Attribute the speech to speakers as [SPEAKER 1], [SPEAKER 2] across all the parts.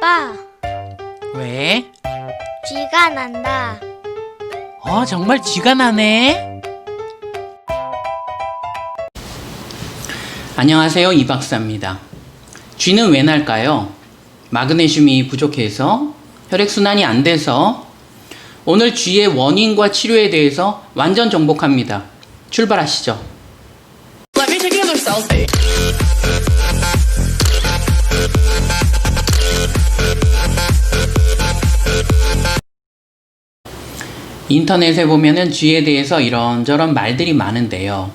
[SPEAKER 1] 아빠,
[SPEAKER 2] 왜?
[SPEAKER 1] 쥐가 난다.
[SPEAKER 2] 어, 정말 쥐가 나네. 안녕하세요. 이 박사입니다. 쥐는 왜 날까요? 마그네슘이 부족해서 혈액순환이 안 돼서 오늘 쥐의 원인과 치료에 대해서 완전 정복합니다. 출발하시죠.
[SPEAKER 3] Let me take another selfie.
[SPEAKER 2] 인터넷에 보면은 쥐에 대해서 이런저런 말들이 많은데요.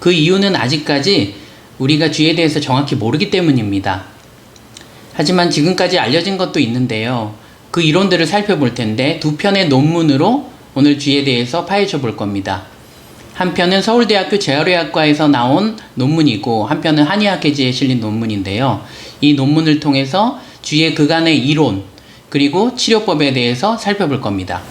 [SPEAKER 2] 그 이유는 아직까지 우리가 쥐에 대해서 정확히 모르기 때문입니다. 하지만 지금까지 알려진 것도 있는데요. 그 이론들을 살펴볼 텐데 두 편의 논문으로 오늘 쥐에 대해서 파헤쳐 볼 겁니다. 한 편은 서울대학교 재활의학과에서 나온 논문이고 한 편은 한의학회지에 실린 논문인데요. 이 논문을 통해서 쥐의 그간의 이론 그리고 치료법에 대해서 살펴볼 겁니다.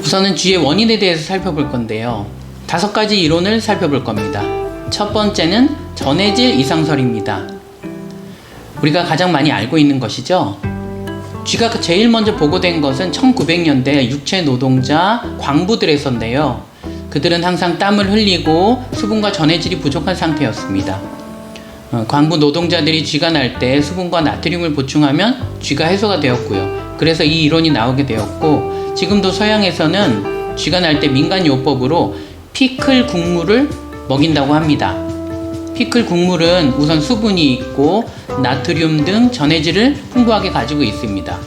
[SPEAKER 2] 우선은 쥐의 원인에 대해서 살펴볼 건데요. 다섯 가지 이론을 살펴볼 겁니다. 첫 번째는 전해질 이상설입니다. 우리가 가장 많이 알고 있는 것이죠. 쥐가 제일 먼저 보고된 것은 1900년대 육체 노동자 광부들에서인데요. 그들은 항상 땀을 흘리고 수분과 전해질이 부족한 상태였습니다. 어, 광부 노동자들이 쥐가 날 때 수분과 나트륨을 보충하면 쥐가 해소가 되었고요. 그래서 이 이론이 나오게 되었고 지금도 서양에서는 쥐가 날 때 민간 요법으로 피클 국물을 먹인다고 합니다. 피클 국물은 우선 수분이 있고 나트륨 등 전해질을 풍부하게 가지고 있습니다.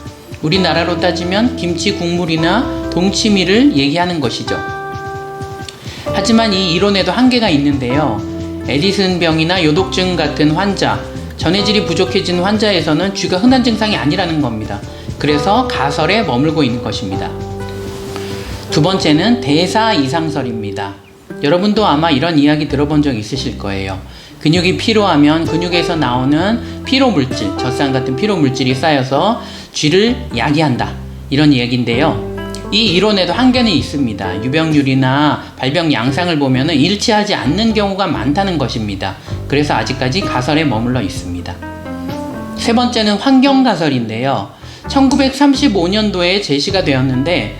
[SPEAKER 2] 우리나라로 따지면 김치 국물이나 동치미를 얘기하는 것이죠. 하지만 이 이론에도 한계가 있는데요. 에디슨 병이나 요독증 같은 환자, 전해질이 부족해진 환자에서는 쥐가 흔한 증상이 아니라는 겁니다. 그래서 가설에 머물고 있는 것입니다. 두 번째는 대사 이상설입니다. 여러분도 아마 이런 이야기 들어본 적 있으실 거예요. 근육이 피로하면 근육에서 나오는 피로 물질, 젖산 같은 피로 물질이 쌓여서 쥐를 야기한다. 이런 얘기인데요. 이 이론에도 한계는 있습니다. 유병률이나 발병 양상을 보면 일치하지 않는 경우가 많다는 것입니다. 그래서 아직까지 가설에 머물러 있습니다. 세 번째는 환경 가설인데요. 1935년도에 제시가 되었는데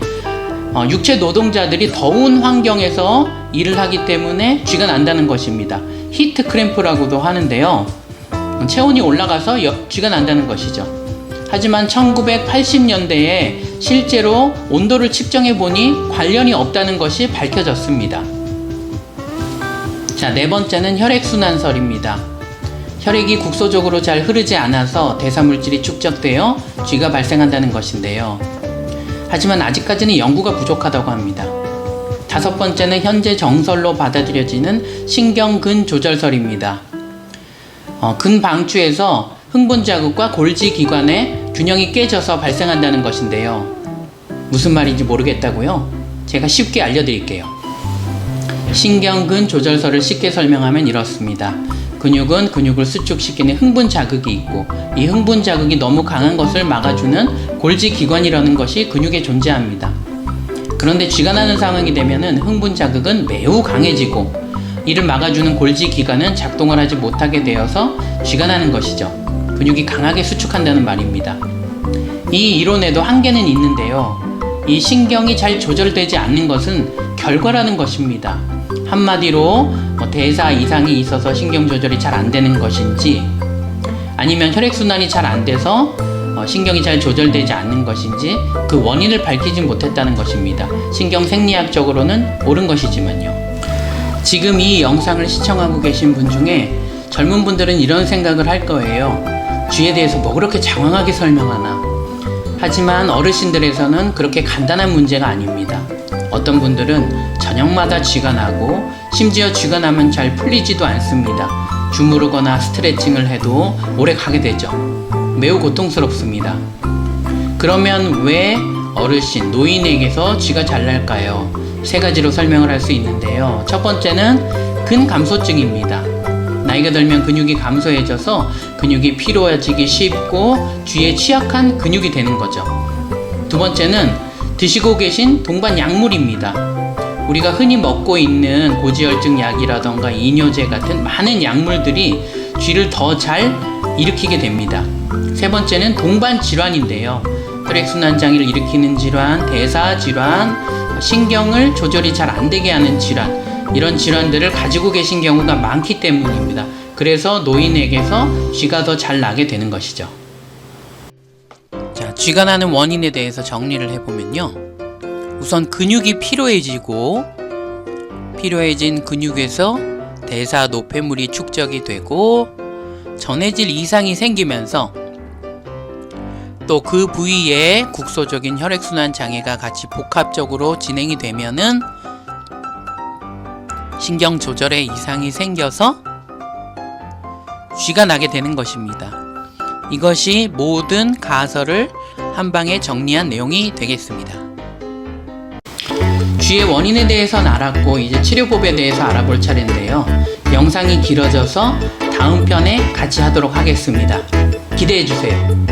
[SPEAKER 2] 어, 육체 노동자들이 더운 환경에서 일을 하기 때문에 쥐가 난다는 것입니다. 히트 크램프라고도 하는데요. 체온이 올라가서 여- 쥐가 난다는 것이죠. 하지만 1980년대에 실제로 온도를 측정해 보니 관련이 없다는 것이 밝혀졌습니다. 자, 네 번째는 혈액순환설입니다. 혈액이 국소적으로 잘 흐르지 않아서 대사물질이 축적되어 쥐가 발생한다는 것인데요. 하지만 아직까지는 연구가 부족하다고 합니다. 다섯 번째는 현재 정설로 받아들여지는 신경근 조절설입니다. 어, 근방추에서 흥분 자극과 골지 기관의 균형이 깨져서 발생한다는 것인데요. 무슨 말인지 모르겠다고요? 제가 쉽게 알려드릴게요. 신경근 조절설을 쉽게 설명하면 이렇습니다. 근육은 근육을 수축시키는 흥분 자극이 있고 이 흥분 자극이 너무 강한 것을 막아주는 골지 기관이라는 것이 근육에 존재합니다. 그런데 쥐가 나는 상황이 되면은 흥분 자극은 매우 강해지고 이를 막아주는 골지 기관은 작동을 하지 못하게 되어서 쥐가 나는 것이죠. 근육이 강하게 수축한다는 말입니다. 이 이론에도 한계는 있는데요. 이 신경이 잘 조절되지 않는 것은 결과라는 것입니다. 한마디로 뭐 대사 이상이 있어서 신경 조절이 잘 안 되는 것인지 아니면 혈액순환이 잘 안 돼서 어, 신경이 잘 조절되지 않는 것인지 그 원인을 밝히지 못했다는 것입니다. 신경 생리학적으로는 옳은 것이지만요. 지금 이 영상을 시청하고 계신 분 중에 젊은 분들은 이런 생각을 할 거예요. 쥐에 대해서 뭐 그렇게 장황하게 설명하나. 하지만 어르신들에서는 그렇게 간단한 문제가 아닙니다. 어떤 분들은 저녁마다 쥐가 나고 심지어 쥐가 나면 잘 풀리지도 않습니다. 주무르거나 스트레칭을 해도 오래 가게 되죠. 매우 고통스럽습니다. 그러면 왜 어르신, 노인에게서 쥐가 잘 날까요? 세 가지로 설명을 할 수 있는데요. 첫 번째는 근감소증입니다. 나이가 들면 근육이 감소해져서 근육이 피로해지기 쉽고 쥐에 취약한 근육이 되는 거죠. 두 번째는 드시고 계신 동반 약물입니다. 우리가 흔히 먹고 있는 고지혈증 약이라던가 이뇨제 같은 많은 약물들이 쥐를 더 잘 일으키게 됩니다. 세 번째는 동반 질환인데요. 혈액순환 장애를 일으키는 질환, 대사 질환, 신경을 조절이 잘 안 되게 하는 질환, 이런 질환들을 가지고 계신 경우가 많기 때문입니다. 그래서 노인에게서 쥐가 더 잘 나게 되는 것이죠. 자, 쥐가 나는 원인에 대해서 정리를 해보면요. 우선 근육이 피로해지고, 피로해진 근육에서 대사 노폐물이 축적이 되고, 전해질 이상이 생기면서 또 그 부위에 국소적인 혈액순환 장애가 같이 복합적으로 진행이 되면은 신경 조절에 이상이 생겨서 쥐가 나게 되는 것입니다. 이것이 모든 가설을 한 방에 정리한 내용이 되겠습니다. 쥐의 원인에 대해서는 알았고 이제 치료법에 대해서 알아볼 차례인데요. 영상이 길어져서 다음 편에 같이 하도록 하겠습니다. 기대해 주세요.